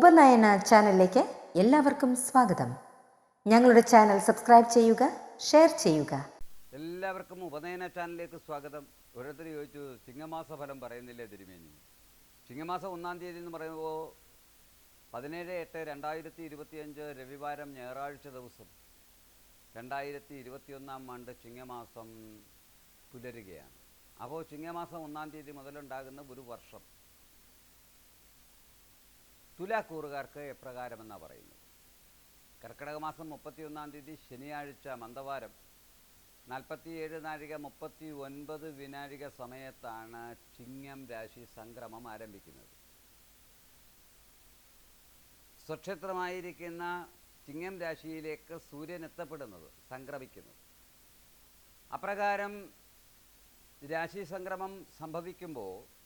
ഉപനയന ചാനലിലേക്ക് എല്ലാവർക്കും സ്വാഗതം. ഞങ്ങളുടെ ചാനൽ സബ്സ്ക്രൈബ് ചെയ്യുക ഷെയർ ചെയ്യുക. എല്ലാവർക്കും ഉപനയന ചാനലിലേക്ക് സ്വാഗതം. ഓരോരുത്തർ ചോദിച്ചു ചിങ്ങമാസ ഫലം പറയുന്നില്ലേ തിരുമേനി? ചിങ്ങമാസം ഒന്നാം തീയതി എന്ന് പറയുമ്പോൾ പതിനേഴ് എട്ട് രണ്ടായിരത്തി ഇരുപത്തിയഞ്ച് രവിവാരം ഞായറാഴ്ച ദിവസം രണ്ടായിരത്തി ഇരുപത്തിയൊന്നാം ആണ്ട് ചിങ്ങമാസം പുലരുകയാണ്. അപ്പോൾ ചിങ്ങമാസം ഒന്നാം തീയതി മുതലുണ്ടാകുന്ന ഒരു വർഷം. തുലാക്കൂറുകാർക്ക് എപ്രകാരമെന്നാണ് പറയുന്നത്? കർക്കിടക മാസം മുപ്പത്തിയൊന്നാം തീയതി ശനിയാഴ്ച മന്ദവാരം. നാൽപ്പത്തിയേഴ് നാഴിക മുപ്പത്തി ഒൻപത് വിനാഴിക സമയത്താണ് ചിങ്ങം രാശി സംക്രമം ആരംഭിക്കുന്നത്. സ്വക്ഷേത്രമായിരിക്കുന്ന ചിങ്ങം രാശിയിലേക്ക് സൂര്യൻ എത്തപ്പെടുന്നത് സംക്രമിക്കുന്നത്. അപ്രകാരം രാശി സംക്രമം സംഭവിക്കുമ്പോൾ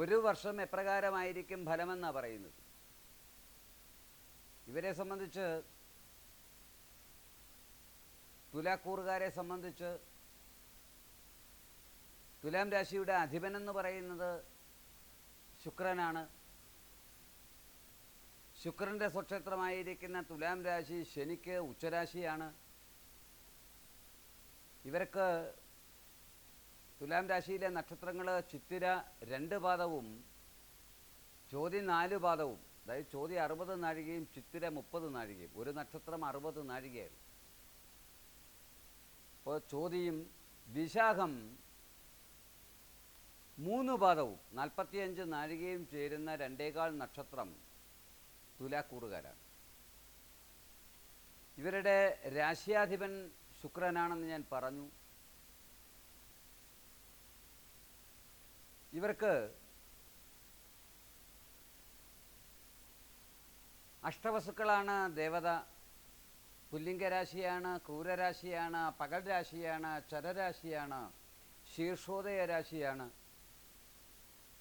ഒരു വർഷം എപ്രകാരമായിരിക്കും ഫലമെന്നാണ് പറയുന്നത്? ഇവരെ സംബന്ധിച്ച് തുലാക്കൂറുകാരെ സംബന്ധിച്ച് തുലാം രാശിയുടെ അധിപനെന്ന് പറയുന്നത് ശുക്രനാണ്. ശുക്രന്റെ സ്വക്ഷേത്രമായിരിക്കുന്ന തുലാം രാശി ശനിക്ക് ഉച്ചരാശിയാണ്. ഇവർക്ക് തുലാം രാശിയിലെ നക്ഷത്രങ്ങൾ ചിത്തിര രണ്ട് പാദവും ചോതി നാല് പാദവും. അതായത് ചോതി അറുപത് നാഴികയും ചിത്തിര മുപ്പത് നാഴികയും. ഒരു നക്ഷത്രം അറുപത് നാഴികയായിരുന്നു. അപ്പോൾ ചോതിയും വിശാഖം മൂന്ന് പാദവും നാൽപ്പത്തിയഞ്ച് നാഴികയും ചേരുന്ന രണ്ടേകാൽ നക്ഷത്രം തുലാക്കൂറുകാരാണ്. ഇവരുടെ രാശ്യാധിപൻ ശുക്രനാണെന്ന് ഞാൻ പറഞ്ഞു. ഇവർക്ക് അഷ്ടവസുക്കളാണ് ദേവത പുല്ലിംഗരാശിയാണ് ക്രൂരരാശിയാണ് പകൽ രാശിയാണ് ചരരാശിയാണ് ശീർഷോദയ രാശിയാണ്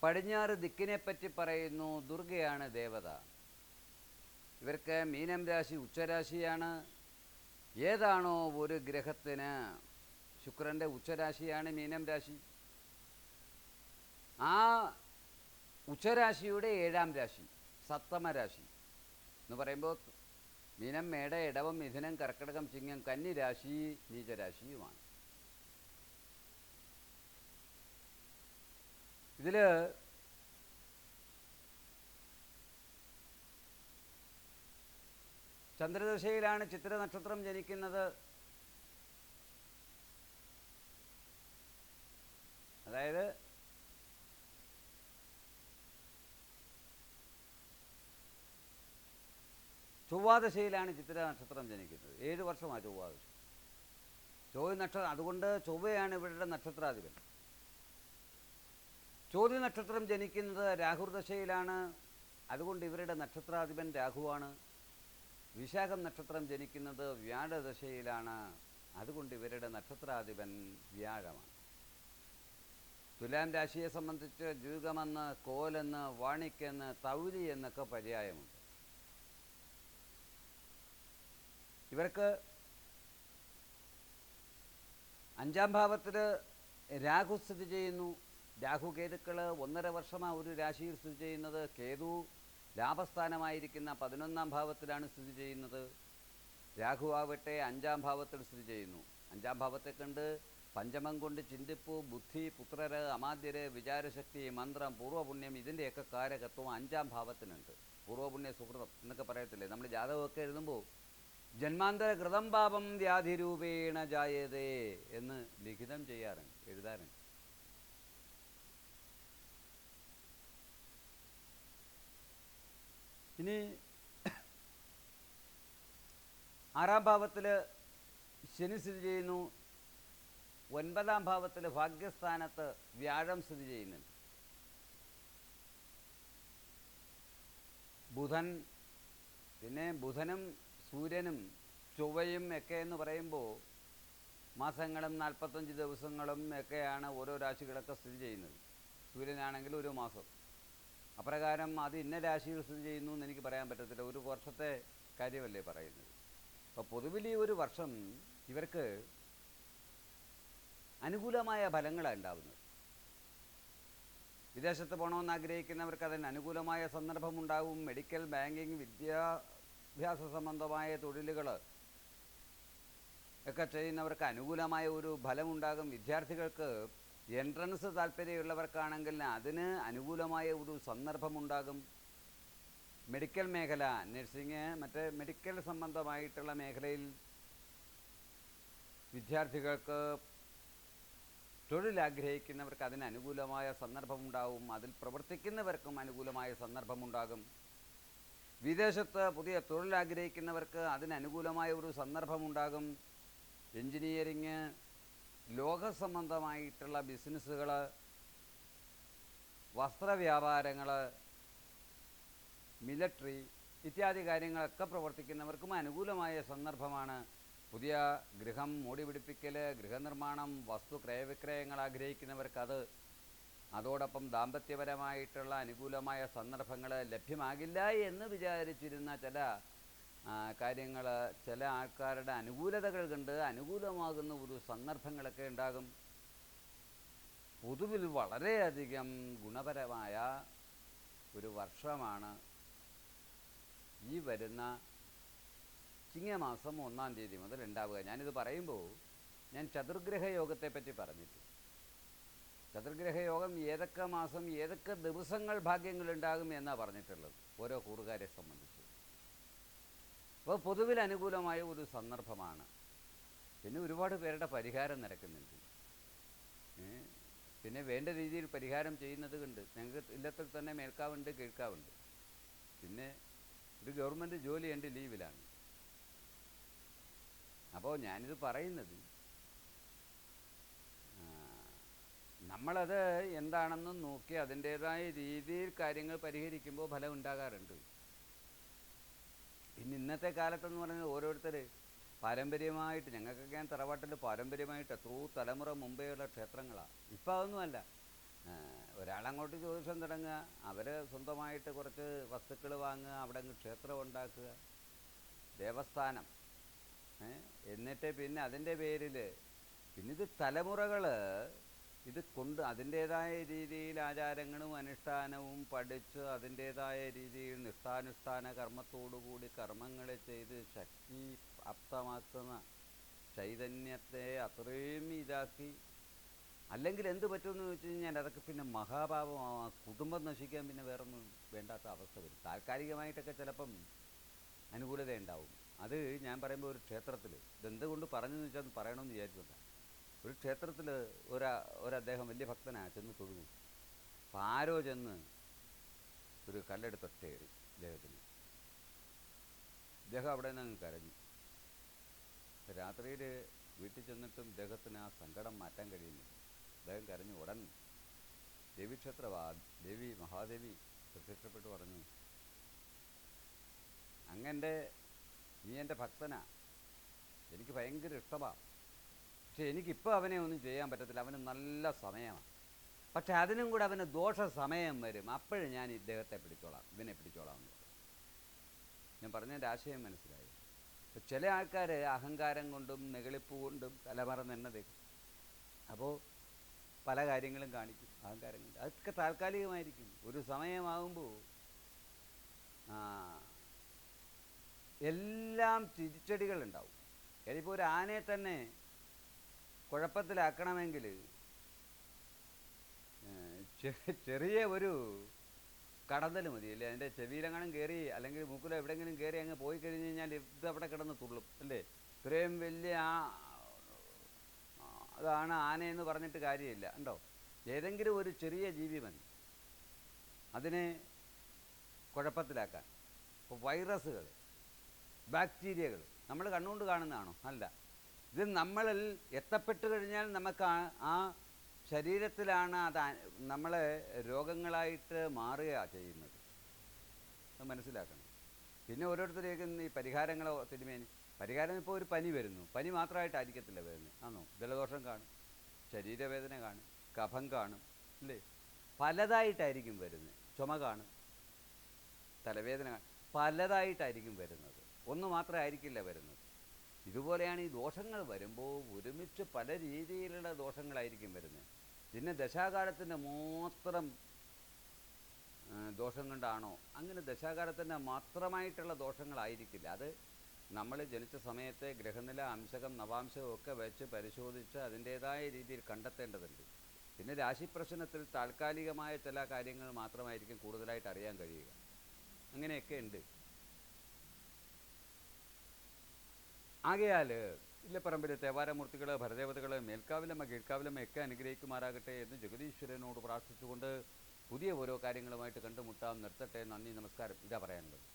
പടിഞ്ഞാറ് ദിക്കിനെപ്പറ്റി പറയുന്നു ദുർഗയാണ് ദേവത. ഇവർക്ക് മീനം രാശി ഉച്ചരാശിയാണ്. ഏതാണോ ഒരു ഗ്രഹത്തിന്? ശുക്രന്റെ ഉച്ചരാശിയാണ് മീനം രാശി. ആ ഉച്ചരാശിയുടെ ഏഴാം രാശി സപ്തമ രാശി എന്ന് പറയുമ്പോൾ മീനം മേട ഇടവം മിഥുനം കർക്കിടകം ചിങ്ങം കന്നി രാശി നീചരാശിയുമാണ്. ഇതിൽ ചന്ദ്രദശയിലാണ് ചിത്ര നക്ഷത്രം ജനിക്കുന്നത് അതായത് ചൊവ്വാദശയിലാണ് ചിത്ര നക്ഷത്രം ജനിക്കുന്നത്. ഏഴ് വർഷമാണ് ചൊവ്വാദശ. ചോദ്യ നക്ഷത്രം അതുകൊണ്ട് ചൊവ്വയാണ് ഇവരുടെ നക്ഷത്രാധിപൻ. ചോദ്യ നക്ഷത്രം ജനിക്കുന്നത് രാഹുർദശയിലാണ് അതുകൊണ്ട് ഇവരുടെ നക്ഷത്രാധിപൻ രാഹുവാണ്. വിശാഖം നക്ഷത്രം ജനിക്കുന്നത് വ്യാഴദശയിലാണ് അതുകൊണ്ട് ഇവരുടെ നക്ഷത്രാധിപൻ വ്യാഴമാണ്. തുലാം രാശിയെ സംബന്ധിച്ച് ജൂകമെന്ന് കോലെന്ന് വാണിക്കെന്ന് തൗലി എന്നൊക്കെ പര്യായമുണ്ട്. ഇവർക്ക് അഞ്ചാം ഭാവത്തിൽ രാഹു സ്ഥിതി ചെയ്യുന്നു. രാഹു കേതുക്കൾ ഒന്നര വർഷമാണ് ഒരു രാശിയിൽ സ്ഥിതി ചെയ്യുന്നത്. കേതു ലാഭസ്ഥാനമായിരിക്കുന്ന പതിനൊന്നാം ഭാവത്തിലാണ് സ്ഥിതി ചെയ്യുന്നത്. രാഹു ആവട്ടെ അഞ്ചാം ഭാവത്തിൽ സ്ഥിതി ചെയ്യുന്നു. അഞ്ചാം ഭാവത്തെ കണ്ട് പഞ്ചമം കൊണ്ട് ചിന്തിപ്പ് ബുദ്ധി പുത്രര് അമാദ്യര് വിചാരശക്തി മന്ത്രം പൂർവപുണ്യം ഇതിന്റെയൊക്കെ കാരകത്വം അഞ്ചാം ഭാവത്തിനുണ്ട്. പൂർവപുണ്യ സുഹൃതം എന്നൊക്കെ പറയത്തില്ലേ? നമ്മൾ ജാതകമൊക്കെ എഴുതുമ്പോൾ ജന്മാന്തര കൃതം പാപം വ്യാധിരൂപേണ ജായതേ എന്ന് ലിഖിതം ചെയ്യാറുണ്ട് എഴുതാറുണ്ട്. ഇനി ആറാം ഭാവത്തിൽ ശനി സ്ഥിതി ചെയ്യുന്നു. ഒൻപതാം ഭാവത്തിൽ ഭാഗ്യസ്ഥാനത്ത് വ്യാഴം സ്ഥിതി ചെയ്യുന്നുണ്ട്. ബുധൻ പിന്നെ ബുധനും സൂര്യനും ചൊവ്വയും ഒക്കെ എന്ന് പറയുമ്പോൾ മാസങ്ങളും നാൽപ്പത്തഞ്ച് ദിവസങ്ങളും ഒക്കെയാണ് ഓരോ രാശികളൊക്കെ സ്ഥിതി ചെയ്യുന്നത്. സൂര്യനാണെങ്കിൽ ഒരു മാസം. അപ്രകാരം അത് ഇന്ന രാശിയിൽ സ്ഥിതി ചെയ്യുന്നു എന്ന് എനിക്ക് പറയാൻ പറ്റത്തില്ല. ഒരു വർഷത്തെ കാര്യമല്ലേ പറയുന്നത്. അപ്പോൾ പൊതുവിൽ ഈ ഒരു വർഷം ഇവർക്ക് അനുകൂലമായ ഫലങ്ങളാണ് ഉണ്ടാവുന്നത്. വിദേശത്ത് പോകണമെന്ന് ആഗ്രഹിക്കുന്നവർക്ക് അതിന് അനുകൂലമായ സന്ദർഭമുണ്ടാകും മെഡിക്കൽ ബാങ്കിങ് വിദ്യാഭ്യാസ സംബന്ധമായ തൊഴിലുകൾ ഒക്കെ ചെയ്യുന്നവർക്ക് അനുകൂലമായ ഒരു ഫലമുണ്ടാകും. വിദ്യാർത്ഥികൾക്ക് എൻട്രൻസ് താല്പര്യമുള്ളവർക്കാണെങ്കിൽ അതിന് അനുകൂലമായ ഒരു സന്ദർഭമുണ്ടാകും. മെഡിക്കൽ മേഖല നഴ്സിംഗ് മറ്റ് മെഡിക്കൽ സംബന്ധമായിട്ടുള്ള മേഖലയിൽ വിദ്യാർത്ഥികൾക്ക് തൊഴിൽ ആഗ്രഹിക്കുന്നവർക്ക് അതിന് അനുകൂലമായ സന്ദർഭമുണ്ടാവും. അതിൽ പ്രവർത്തിക്കുന്നവർക്കും അനുകൂലമായ സന്ദർഭമുണ്ടാകും. വിദേശത്ത് പുതിയ തൊഴിൽ ആഗ്രഹിക്കുന്നവർക്ക് അതിനനുകൂലമായ ഒരു സന്ദർഭമുണ്ടാകും. എൻജിനീയറിങ് ലോക സംബന്ധമായിട്ടുള്ള ബിസിനസ്സുകൾ വസ്ത്രവ്യാപാരങ്ങൾ മിലിറ്ററി ഇത്യാദി കാര്യങ്ങളൊക്കെ പ്രവർത്തിക്കുന്നവർക്കും അനുകൂലമായ സന്ദർഭമാണ്. പുതിയ ഗൃഹം മൂടിപിടിപ്പിക്കൽ ഗൃഹനിർമ്മാണം വസ്തു ക്രയവിക്രയങ്ങൾ ആഗ്രഹിക്കുന്നവർക്കത് അതോടൊപ്പം ദാമ്പത്യപരമായിട്ടുള്ള അനുകൂലമായ സന്ദർഭങ്ങൾ ലഭ്യമാകില്ല എന്ന് വിചാരിച്ചിരുന്ന ചില കാര്യങ്ങൾ ചില ആൾക്കാരുടെ അനുകൂലതകൾ കണ്ട് അനുകൂലമാകുന്ന ഒരു സന്ദർഭങ്ങളൊക്കെ ഉണ്ടാകും. പൊതുവിൽ വളരെയധികം ഗുണപരമായ ഒരു വർഷമാണ് ഈ വരുന്ന ചിങ്ങമാസം ഒന്നാം തീയതി മുതൽ ഉണ്ടാവുക. ഞാനിത് പറയുമ്പോൾ ഞാൻ ചതുർഗ്രഹ യോഗത്തെപ്പറ്റി പറഞ്ഞിട്ട് ചതുർഗ്രഹ യോഗം ഏതൊക്കെ മാസം ഏതൊക്കെ ദിവസങ്ങൾ ഭാഗ്യങ്ങൾ ഉണ്ടാകും എന്നാണ് പറഞ്ഞിട്ടുള്ളത് ഓരോ കൂറുകാരെ സംബന്ധിച്ച്. അപ്പോൾ പൊതുവിൽ അനുകൂലമായ ഒരു സന്ദർഭമാണ്. പിന്നെ ഒരുപാട് പേരുടെ പരിഹാരം നടക്കുന്നുണ്ട്. പിന്നെ വേണ്ട രീതിയിൽ പരിഹാരം ചെയ്യുന്നത് കൊണ്ട് ഞങ്ങൾക്ക് ഇല്ലത്തിൽ തന്നെ മേൽക്കാവുണ്ട് കീഴ്ക്കാവുണ്ട്. പിന്നെ ഒരു ഗവൺമെന്റ് ജോലി എന്റെ ലീവിലാണ്. അപ്പോൾ ഞാനിത് പറയുന്നത് ആ, നമ്മളത് എന്താണെന്ന് നോക്കി അതിന്റേതായ രീതിയിൽ കാര്യങ്ങൾ പരിഹരിക്കുമ്പോൾ ഫലം ഉണ്ടാകാറുണ്ട്. പിന്നെ ഇന്നത്തെ കാലത്തെന്ന് പറഞ്ഞാൽ ഓരോരുത്തർ പാരമ്പര്യമായിട്ട് ഞങ്ങൾക്കൊക്കെ ഞാൻ തറവാട്ടിൽ പാരമ്പര്യമായിട്ട് എത്രയോ തലമുറ മുമ്പേയുള്ള ക്ഷേത്രങ്ങളാണ് ഇപ്പം അതൊന്നുമല്ല ഒരാളങ്ങോട്ട് ജ്യോതിഷം തുടങ്ങുക അവർ സ്വന്തമായിട്ട് കുറച്ച് വസ്തുക്കൾ വാങ്ങുക അവിടെ അങ്ങ് ക്ഷേത്രം ഉണ്ടാക്കുക. ദേവസ്ഥാനം. എന്നിട്ട് പിന്നെ അതിന്റെ പേരിൽ പിന്നെ ഇത് തലമുറകൾ ഇത് കൊണ്ട് അതിന്റേതായ രീതിയിൽ ആചാരങ്ങളും അനുഷ്ഠാനവും പഠിച്ച് അതിന്റേതായ രീതിയിൽ നിഷ്ഠാനുഷ്ഠാന കർമ്മത്തോടുകൂടി കർമ്മങ്ങളെ ചെയ്ത് ശക്തി പ്രാപ്തമാക്കുന്ന ചൈതന്യത്തെ അത്രയും ഇതാക്കി. അല്ലെങ്കിൽ എന്ത് പറ്റുമെന്ന് വെച്ച് കഴിഞ്ഞാൽ അതൊക്കെ പിന്നെ മഹാപാപമാവാം. കുടുംബം നശിക്കാൻ പിന്നെ വേറൊന്നും വേണ്ടാത്ത അവസ്ഥ വരും. താൽക്കാലികമായിട്ടൊക്കെ ചിലപ്പം അനുകൂലത ഉണ്ടാവും അത് ഞാൻ പറയുമ്പോൾ ഒരു ക്ഷേത്രത്തിൽ ഇതെന്തുകൊണ്ട് പറഞ്ഞെന്ന് വെച്ചാൽ പറയണമെന്ന് വിചാരിച്ചില്ല ഒരു ക്ഷേത്രത്തിൽ ഒരാ ഒരദ്ദേഹം വലിയ ഭക്തനാണ് ചെന്ന് തൊഴുതു അപ്പം ആരോ ചെന്ന് ഒരു കല്ലെടുത്ത് കയറി ഇദ്ദേഹത്തിന്. ഇദ്ദേഹം അവിടെ നിന്ന് കരഞ്ഞു. രാത്രിയിൽ വീട്ടിൽ ചെന്നിട്ടും ഇദ്ദേഹത്തിന് ആ സങ്കടം മാറ്റാൻ കഴിയുന്നില്ല. അദ്ദേഹം കരഞ്ഞു ഉടൻ ദേവീക്ഷേത്രവാ ദേവി മഹാദേവി പ്രത്യക്ഷപ്പെട്ട് പറഞ്ഞു അങ്ങന്റെ നീ എന്റെ ഭക്തനാ. എനിക്ക് ഭയങ്കര ഇഷ്ടമാണ് പക്ഷെ എനിക്കിപ്പോൾ അവനെ ഒന്നും ചെയ്യാൻ പറ്റത്തില്ല. അവന് നല്ല സമയമാണ് പക്ഷെ അതിനും കൂടെ അവന് ദോഷ സമയം വരും. അപ്പോഴും ഞാൻ ഇദ്ദേഹത്തെ പിടിച്ചോളാം. ഇവനെ പിടിച്ചോളാം എന്ന് ഞാൻ പറഞ്ഞതിന്റെ ആശയം മനസ്സിലായി. ചില ആൾക്കാർ അഹങ്കാരം കൊണ്ടും നെകളിപ്പ് കൊണ്ടും തലമറ തേക്കും അപ്പോൾ പല കാര്യങ്ങളും കാണിക്കും. അഹങ്കാരം കൊണ്ട്. അതൊക്കെ താൽക്കാലികമായിരിക്കും. ഒരു സമയമാകുമ്പോൾ എല്ലാം തിരിച്ചടികളുണ്ടാവും കാര്യം ഒരു ആനയെ തന്നെ കുഴപ്പത്തിലാക്കണമെങ്കിൽ ചെറിയ ഒരു കടന്നൽ മതി. അല്ലേ? അതിന്റെ ചെവിയിലെങ്ങാനും കയറി അല്ലെങ്കിൽ മൂക്കിലോ എവിടെയെങ്കിലും കയറി അങ്ങ് പോയി കഴിഞ്ഞ് കഴിഞ്ഞാൽ ഇത് അവിടെ കിടന്ന് തുള്ളും. അല്ലേ? ഇത്രയും വലിയ ആ, അതാണ് ആനയെന്ന് പറഞ്ഞിട്ട് കാര്യമില്ല. ഉണ്ടോ ഏതെങ്കിലും ഒരു ചെറിയ ജീവി മതി. അതിനെ കുഴപ്പത്തിലാക്കാൻ. ഇപ്പോൾ വൈറസുകൾ ബാക്ടീരിയകൾ നമ്മൾ കണ്ണുകൊണ്ട് കാണുന്നതാണോ? അല്ല. ഇത് നമ്മളിൽ എത്തപ്പെട്ട് കഴിഞ്ഞാൽ നമുക്ക് ആ ശരീരത്തിലാണ് അത് നമ്മളെ രോഗങ്ങളായിട്ട് മാറുക ചെയ്യുന്നത്. അത് മനസ്സിലാക്കണം. പിന്നെ ഓരോരുത്തരേക്കും ഈ പരിഹാരങ്ങളോ തിരുമേനി പരിഹാരം ഇപ്പോൾ ഒരു പനി വരുന്നു. പനി മാത്രമായിട്ടായിരിക്കത്തില്ല വരുന്നത് ആണോ ജലദോഷം കാണും ശരീരവേദന കാണും കഫം കാണും അല്ലേ പലതായിട്ടായിരിക്കും വരുന്നത് ചുമ കാണും തലവേദന കാണും. പലതായിട്ടായിരിക്കും വരുന്നത്. ഒന്ന് മാത്രമായിരിക്കില്ല വരുന്നത്. ഇതുപോലെയാണ് ഈ ദോഷങ്ങൾ വരുമ്പോൾ ഒരുമിച്ച് പല രീതിയിലുള്ള ദോഷങ്ങളായിരിക്കും വരുന്നത്. പിന്നെ ദശാകാലത്തിന്റെ മാത്രം ദോഷം കൊണ്ടാണോ? അങ്ങനെ ദശാകാലത്തിന്റെ മാത്രമായിട്ടുള്ള ദോഷങ്ങളായിരിക്കില്ല. അത് നമ്മൾ ജനിച്ച സമയത്തെ ഗ്രഹനില അംശകം നവാംശകം ഒക്കെ വെച്ച് പരിശോധിച്ച് അതിന്റേതായ രീതിയിൽ കണ്ടെത്തേണ്ടതുണ്ട്. പിന്നെ രാശി പ്രശ്നത്തിൽ താൽക്കാലികമായ ചില കാര്യങ്ങൾ മാത്രമായിരിക്കും കൂടുതലായിട്ട് അറിയാൻ കഴിയുക. അങ്ങനെയൊക്കെ ഉണ്ട്. ആകയാൽ ഇല്ലപ്പറമ്പിലെ തേവാരമൂർത്തികൾ ഭരദേവതകൾ മേൽക്കാവിലമ്മ കീഴ്ക്കാവിലമ്മ ഒക്കെ അനുഗ്രഹിക്കുമാറാകട്ടെ എന്ന് ജഗദീശ്വരനോട് പ്രാർത്ഥിച്ചുകൊണ്ട് പുതിയ ഓരോ കാര്യങ്ങളുമായിട്ട് കണ്ടുമുട്ടാം. നിർത്തട്ടെ. നന്ദി നമസ്കാരം. ഇതാ പറയാനുള്ളത്.